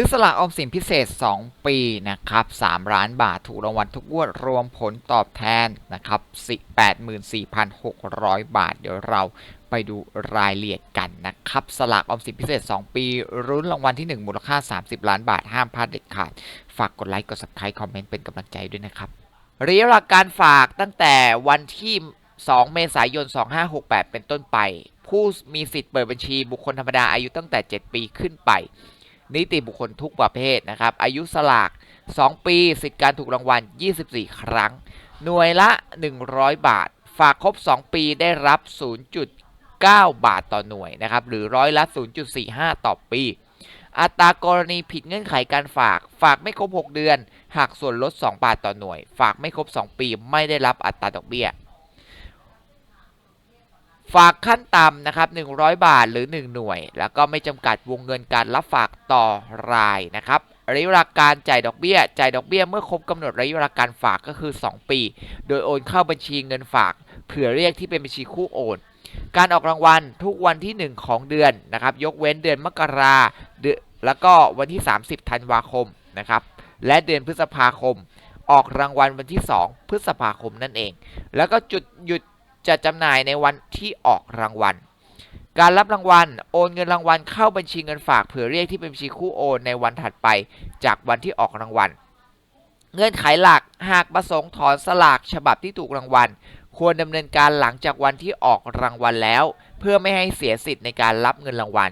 ซื้อสลากออมสินพิเศษ 2 ปีนะครับ3ล้านบาทถูกรางวัลทุกงวดรวมผลตอบแทนนะครับ84,600 บาท เดี๋ยวเราไปดูรายละเอียดกันนะครับ สลากออมสินพิเศษ 2 ปีรุ้นรางวัลที่ 1 มูลค่า 30 ล้านบาท ห้ามพลาดเด็ดขาด ฝากกดไลค์ กด subscribe คอมเมนต์ เป็นกำลังใจด้วยนะครับระยะเวลาการฝากตั้งแต่วันที่ 2 เมษายน 2568 เป็นต้นไป ผู้มีสิทธิ์เปิดบัญชีบุคคลธรรมดาอายุตั้งแต่ 7 ปีขึ้นไป นิติบุคคลทุกประเภทนะครับ อายุสลาก 2 ปี สิทธิการถูกรางวัล 24 ครั้ง หน่วยละ 100 บาท ฝากครบ 2 ปีได้รับ 0.9 บาทต่อหน่วยนะครับ หรือร้อยละ 0.45 ต่อปี อัตรากรณีผิดเงื่อนไขการฝาก ฝากไม่ครบ 6 เดือน หักส่วนลด 2 บาทต่อหน่วย ฝากไม่ครบ 2 ปี ไม่ได้รับอัตราดอกเบี้ย ฝากขั้นต่ำนะครับ100 บาทหรือ 1 หน่วย แล้วก็ไม่จำกัดวงเงินการรับฝากต่อรายนะครับระยะเวลาการจ่ายดอกเบี้ย จ่ายดอกเบี้ยเมื่อครบกำหนดระยะเวลาการฝากก็คือ 2 ปี โดยโอนเข้าบัญชีเงินฝาก เผื่อเรียกที่เป็นบัญชีคู่โอน การออกรางวัลทุกวันที่ 1 ของเดือนนะครับ ยกเว้นเดือนมกราเดือนแล้วก็วันที่ 30 ธันวาคมนะครับ และเดือนพฤษภาคม ออกรางวัลวันที่ 2 พฤษภาคมนั่นเอง แล้วก็จุดหยุด จะจำหน่ายในวันที่ออกรางวัล การรับรางวัล โอนเงินรางวัลเข้าบัญชีเงินฝากเผื่อเรียกที่เป็นบัญชีคู่โอนในวันถัดไปจากวันที่ออกรางวัล เงื่อนไขหลักหากประสงค์ถอนสลากฉบับที่ถูกรางวัล ควรดำเนินการหลังจากวันที่ออกรางวัลแล้ว เพื่อไม่ให้เสียสิทธิ์ในการรับเงินรางวัล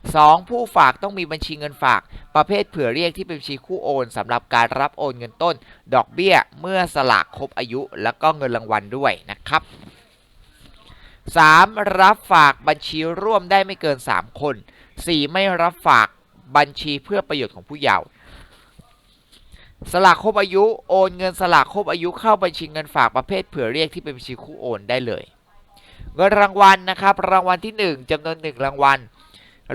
2. ผู้ฝากต้องมีบัญชีเงินฝาก ประเภทเผื่อเรียกที่เป็นบัญชีคู่โอนสำหรับการรับโอนเงินต้น ดอกเบี้ย เมื่อสลากครบอายุ แล้วก็เงินรางวัลด้วยนะครับ 3. รับฝากบัญชีร่วมได้ไม่เกิน 3 คน 4. ไม่รับฝากบัญชีเพื่อประโยชน์ของผู้เยาว์สลากครบอายุโอนเงินสลากครบอายุเข้าบัญชีเงินฝากประเภทเผื่อเรียกที่เป็นบัญชีคู่โอนได้เลย เงินรางวัลนะครับ รางวัลที่ 1จำนวน 1 รางวัล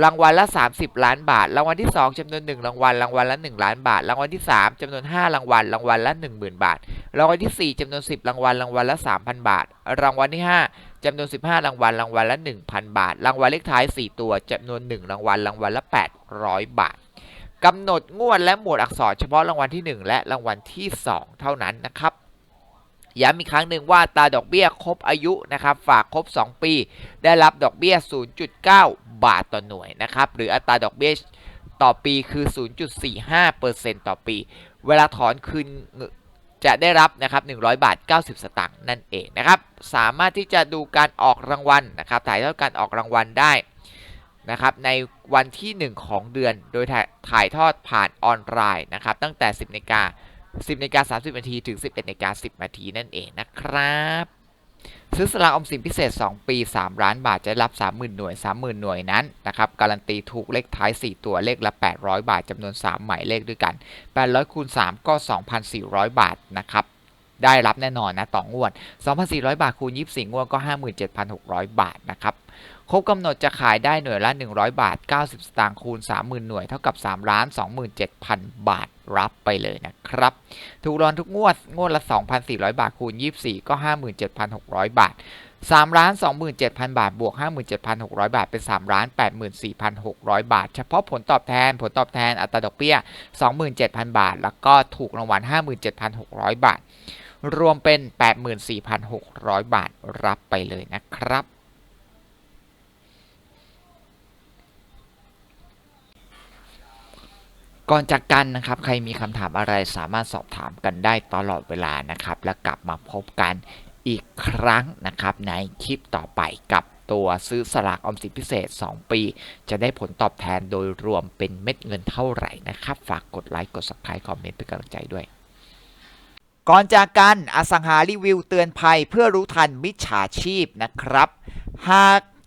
รางวัลละ 30 ล้านบาท รางวัลที่ 2จำนวน 1 รางวัล รางวัลละ 1 ล้านบาท รางวัลที่ 3จำนวน 5 รางวัล รางวัลละ 10,000 บาท รางวัลที่ 4จำนวน 10 รางวัล รางวัลละ 3,000 บาท รางวัลที่ 5 จำนวน 15 รางวัลรางวัลละ 1,000 บาท รางวัลเลขท้าย 4 ตัวจำนวน 1 รางวัลรางวัลละ 800 บาทกำหนดงวดและหมวดอักษรเฉพาะรางวัลที่ 1 และรางวัลที่ 2 เท่านั้นนะครับย้ำอีกครั้งหนึ่งว่าตาดอกเบี้ยครบอายุนะครับฝากครบ 2 ปี ได้รับดอกเบี้ย 0.9 บาทต่อหน่วยนะครับหรืออัตราดอกเบี้ยต่อปีคือ 0.45%ต่อปี เวลาถอนคืน จะได้รับนะครับ100 บาท 90 สตางค์นั่นเองนะครับ สามารถที่จะดูการออกรางวัลนะครับ ถ่ายทอดการออกรางวัลได้นะครับในวันที่ 1 ของเดือน โดยถ่ายถ่ายทอดผ่านออนไลน์นะครับตั้งแต่ 10นาฬิกา10นาฬิกา30นาทีถึง 11นาฬิกา10นาทีนั่นเองนะครับ ซื้อสลากออมสินพิเศษ 2 ปี 3 ล้านบาทจะได้รับ 30,000 หน่วย 30,000 หน่วยนั้นนะครับการันตีถูกเลขท้าย 4 ตัวเลขละ 800 บาทจำนวน 3 หมายเลขด้วยกัน 800คูณ3 ก็ 2,400 บาทนะครับได้รับแน่นอนนะต่องวด 2,400 บาทคูณ24งวดก็ 57,600 บาทนะครับ ครบกำหนดจะขายได้หน่วยละ 100 บาท 90 สตางค์คูณ 30,000 หน่วย เท่ากับ3ล้าน27,000 บาทรับไปเลยนะครับ ถูกรอนทุกงวด งวดละ 2,400 บาทคูณ 24 ก็ 57,600 บาท3ล้าน27,000 บาท บวก 57,600 บาท เป็น3ล้าน84,600 บาท เฉพาะผลตอบแทน ผลตอบแทนอัตราดอกเบี้ย 27,000 บาท แล้วก็ถูกรางวัล 57,600 บาท รวมเป็น 84,600 บาท รับไปเลยนะครับ ก่อนจากกันนะครับ ใครมีคำถามอะไรสามารถสอบถามกันได้ตลอดเวลานะครับ แล้วกลับมาพบกันอีกครั้งนะครับ ในคลิปต่อไปกับตัวซื้อสลากออมสินพิเศษ 2 ปี จะได้ผลตอบแทนโดยรวมเป็นเม็ดเงินเท่าไหร่นะครับ ฝากกดไลค์กด subscribe คอมเมนต์เป็นกำลังใจด้วย ก่อนจากกันอสังหารีวิวเตือนภัยเพื่อรู้ทันมิจฉาชีพนะครับ หาก